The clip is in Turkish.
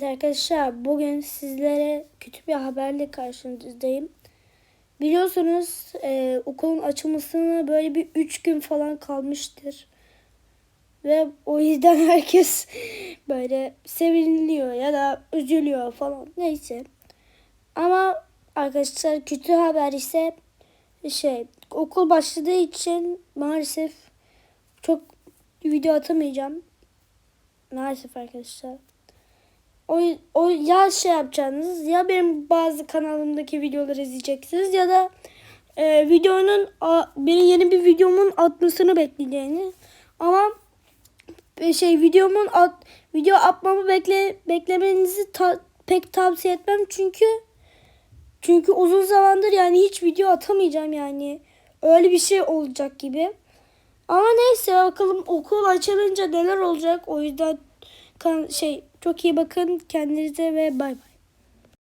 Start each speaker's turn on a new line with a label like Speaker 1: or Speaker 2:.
Speaker 1: arkadaşlar bugün sizlere kötü bir haberle karşınızdayım. Biliyorsunuz e, okulun açılmasına böyle bir 3 gün falan kalmıştır. Ve o yüzden herkes böyle seviniliyor ya da üzülüyor falan neyse. Ama arkadaşlar kötü haber ise şey okul başladığı için maalesef çok video atamayacağım. Maalesef arkadaşlar. O, o ya şey yapacaksınız ya benim bazı kanalımdaki videoları izleyeceksiniz ya da e, videonun a, benim yeni bir videomun atmasını bekleyeceğini ama e, şey videomun at, video atmamı bekle beklemenizi ta, pek tavsiye etmem çünkü çünkü uzun zamandır yani hiç video atamayacağım yani öyle bir şey olacak gibi. Ama neyse bakalım okul açılınca neler olacak o yüzden kan, şey çok iyi bakın kendinize ve bay bay.